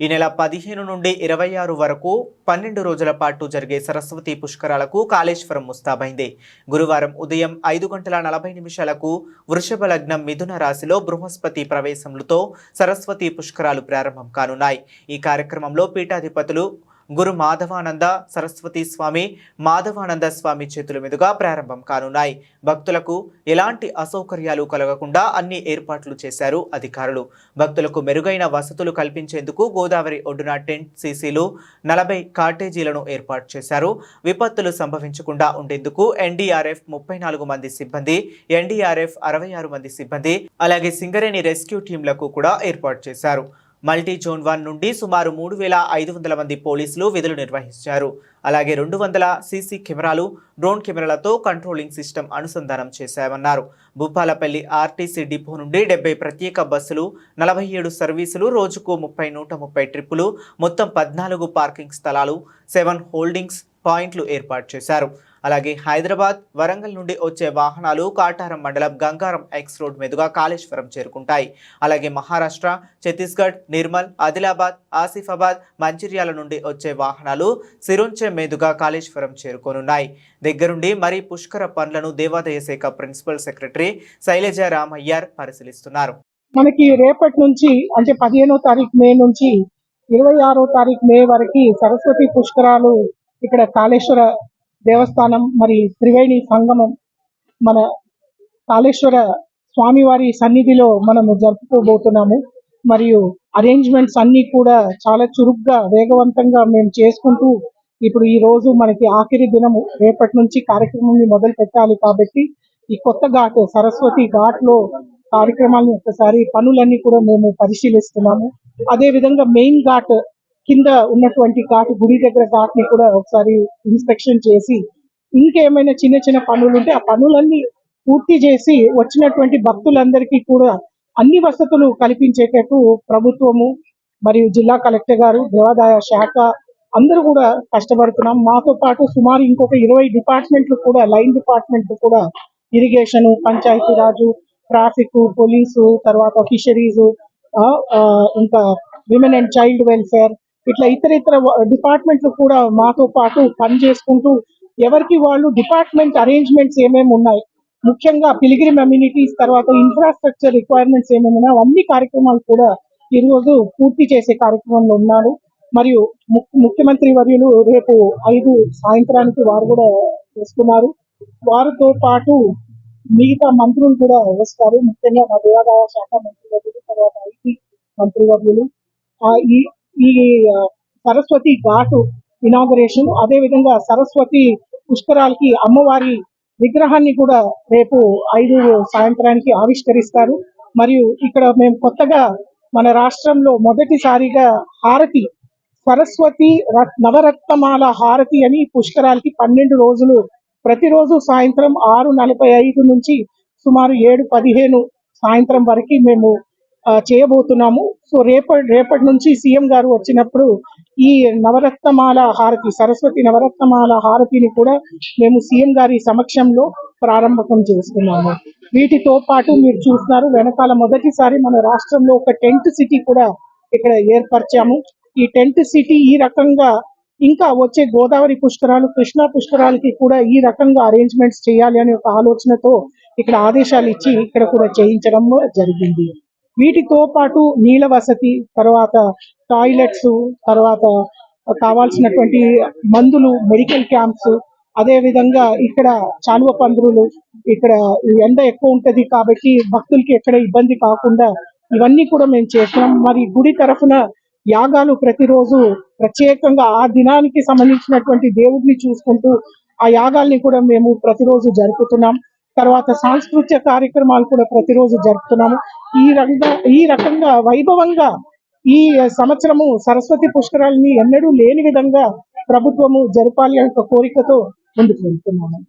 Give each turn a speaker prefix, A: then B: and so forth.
A: ఈ నెల పదిహేను నుండి ఇరవై ఆరు వరకు పన్నెండు రోజుల పాటు జరిగే సరస్వతి పుష్కరాలకు కాళేశ్వరం ముస్తాబైంది. గురువారం ఉదయం ఐదు గంటల నలభై నిమిషాలకు వృషభ లగ్నం మిథున రాశిలో బృహస్పతి ప్రవేశములతో సరస్వతి పుష్కరాలు ప్రారంభం కానున్నాయి. ఈ కార్యక్రమంలో పీఠాధిపతులు గురు మాధవానంద సరస్వతి స్వామి మాధవానంద స్వామి చేతుల మీదుగా ప్రారంభం కానున్నాయి. భక్తులకు ఎలాంటి అసౌకర్యాలు కలగకుండా అన్ని ఏర్పాట్లు చేశారు అధికారులు. భక్తులకు మెరుగైన వసతులు కల్పించేందుకు గోదావరి ఒడ్డున టెంట్ సీసీలు నలభై కాటేజీలను ఏర్పాటు చేశారు. విపత్తులు సంభవించకుండా ఉండేందుకు ఎన్డీఆర్ఎఫ్ ముప్పై నాలుగు మంది సిబ్బంది ఎన్డీఆర్ఎఫ్ అరవై ఆరు మంది సిబ్బంది అలాగే సింగరేణి రెస్క్యూ టీంలకు కూడా ఏర్పాటు చేశారు. మల్టీ జోన్ వన్ నుండి సుమారు మూడు వేల ఐదు వందల మంది పోలీసులు విధులు నిర్వహించారు. అలాగే రెండు వందల సీసీ కెమెరాలు డ్రోన్ కెమెరాలతో కంట్రోలింగ్ సిస్టమ్ అనుసంధానం చేశామన్నారు. భూపాలపల్లి ఆర్టీసీ డిపో నుండి డెబ్బై ప్రత్యేక బస్సులు నలభై ఏడు సర్వీసులు రోజుకు ముప్పై నూట ముప్పై ట్రిప్పులు మొత్తం పద్నాలుగు పార్కింగ్ స్థలాలు సెవెన్ హోల్డింగ్స్ పాయింట్లు ఏర్పాటు చేశారు. అలాగే హైదరాబాద్ వరంగల్ నుండి వచ్చే వాహనాలు కాటారం మండలం గంగారం ఎక్స్ రోడ్ మీదుగా కాళేశ్వరం చేరుకుంటాయి. అలాగే మహారాష్ట్ర ఛత్తీస్గఢ్ నిర్మల్ ఆదిలాబాద్ ఆసిఫాబాద్ మంచిర్యాల నుండి వచ్చే వాహనాలు సిరుంచె మీదుగా కాళేశ్వరం చేరుకోనున్నాయి. దగ్గరుండి మరీ పుష్కర పనులను దేవాదాయ శాఖ ప్రిన్సిపల్ సెక్రటరీ శైలజ రామయ్యార్ పరిశీలిస్తున్నారు.
B: మనకి రేపటి నుంచి అంటే పదిహేనో తారీఖు మే నుంచి ఇరవై ఆరో తారీఖు మే వరకు సరస్వతి పుష్కరాలు ఇక్కడ కాళేశ్వర దేవస్థానం మరి త్రివేణి సంగమం మన కాళేశ్వర స్వామివారి సన్నిధిలో మనము జరుపుకోబోతున్నాము. మరియు అరేంజ్మెంట్స్ అన్ని కూడా చాలా చురుగ్గా వేగవంతంగా మేము చేసుకుంటూ ఇప్పుడు ఈ రోజు మనకి ఆఖరి దినము. రేపటి నుంచి కార్యక్రమాన్ని మొదలు పెట్టాలి కాబట్టి ఈ కొత్త ఘాట్ సరస్వతి ఘాట్లో కార్యక్రమాలను ఒకసారి పనులన్నీ కూడా మేము పరిశీలిస్తున్నాము. అదే విధంగా మెయిన్ ఘాట్ కింద ఉన్నటువంటి ఘాట్ గుడి దగ్గర ఘాట్ని కూడా ఒకసారి ఇన్స్పెక్షన్ చేసి ఇంకేమైనా చిన్న చిన్న పనులు ఉంటే ఆ పనులన్నీ పూర్తి చేసి వచ్చినటువంటి భక్తులందరికీ కూడా అన్ని వసతులు కల్పించేటట్టు ప్రభుత్వము మరియు జిల్లా కలెక్టర్ గారు దేవాదాయ శాఖ అందరూ కూడా కష్టపడుతున్నాం. మాతో పాటు సుమారు ఇంకొక ఇరవై డిపార్ట్మెంట్లు కూడా లైన్ డిపార్ట్మెంట్ కూడా irrigation Panchayati Raj traffic police తర్వాత ఫిషరీస్ ఇంకా విమెన్ అండ్ చైల్డ్ వెల్ఫేర్ ఇట్లా ఇతర ఇతర డిపార్ట్మెంట్లు కూడా మాతో పాటు పని చేసుకుంటూ ఎవరికి వాళ్ళు డిపార్ట్మెంట్ అరేంజ్మెంట్స్ ఏమేమి ఉన్నాయి ముఖ్యంగా పిలిగ్రిమ్ అమ్యూనిటీస్ తర్వాత ఇన్ఫ్రాస్ట్రక్చర్ రిక్వైర్మెంట్స్ ఏమేమి ఉన్నాయో అన్ని కార్యక్రమాలు కూడా ఈ రోజు పూర్తి చేసే కార్యక్రమంలో ఉన్నారు. మరియు ముఖ్యమంత్రి వర్యులు రేపు ఐదు సాయంత్రానికి వారు కూడా వస్తున్నారు. వారితో పాటు మిగతా మంత్రులు కూడా వస్తారు. ముఖ్యంగా మా దేవాదాయ శాఖ మంత్రివర్యులు తర్వాత ఐటీ మంత్రివర్యులు వర్యులు. ఈ సరస్వతి ఘాటు ఇనాగరేషన్ అదే విధంగా సరస్వతి పుష్కరాలకి అమ్మవారి విగ్రహాన్ని కూడా రేపు ఐదు సాయంత్రానికి ఆవిష్కరిస్తారు. మరియు ఇక్కడ మేము కొత్తగా మన రాష్ట్రంలో మొదటిసారిగా హారతి సరస్వతి రత్- నవరత్నమాల హారతి అని పుష్కరాలకి పన్నెండు రోజులు ప్రతిరోజు సాయంత్రం ఆరు నలభై ఐదు నుంచి సుమారు ఏడు పదిహేను సాయంత్రం వరకు మేము చేయబోతున్నాము. సో రేపటి రేపటి నుంచి సీఎం గారు వచ్చినప్పుడు ఈ నవరత్నమాల హారతి సరస్వతి నవరత్నమాల హారతిని కూడా మేము సీఎం గారి సమక్షంలో ప్రారంభకం చేస్తున్నాము వీటితో పాటు మీరు చూస్తున్నారు వెనకాల మొదటిసారి మన రాష్ట్రంలో ఒక టెంట్ సిటీ కూడా ఇక్కడ ఏర్పరిచాము. ఈ టెంట్ సిటీ ఈ రకంగా ఇంకా వచ్చే గోదావరి పుష్కరాలు కృష్ణా పుష్కరాలకి కూడా ఈ రకంగా అరేంజ్మెంట్స్ చేయాలి అనే ఒక ఆలోచనతో ఇక్కడ ఆదేశాలు ఇచ్చి ఇక్కడ కూడా చేయించడం జరిగింది. వీటితో పాటు నీళ్ళ వసతి తర్వాత టాయిలెట్స్ తర్వాత కావాల్సినటువంటి మందులు మెడికల్ క్యాంప్స్ అదే విధంగా ఇక్కడ చాలువ పందురులు ఇక్కడ ఎండ ఎక్కువ ఉంటది కాబట్టి భక్తులకి ఎక్కడ ఇబ్బంది కాకుండా ఇవన్నీ కూడా మేము చేసినాం మరి గుడి తరఫున యాగాలు ప్రతిరోజు ప్రత్యేకంగా ఆ దినానికి సంబంధించినటువంటి దేవుడిని చూసుకుంటూ ఆ యాగాల్ని కూడా మేము ప్రతిరోజు జరుపుతున్నాం. తర్వాత సాంస్కృతిక కార్యక్రమాలు కూడా ప్రతిరోజు జరుపుతున్నాము. ఈ రకంగా ఈ రకంగా వైభవంగా ఈ సంవత్సరము సరస్వతి పుష్కరాలని ఎన్నడూ లేని విధంగా ప్రభుత్వము జరపాలి అనే ఒక కోరికతో ముందుకు వెళ్తున్నాము.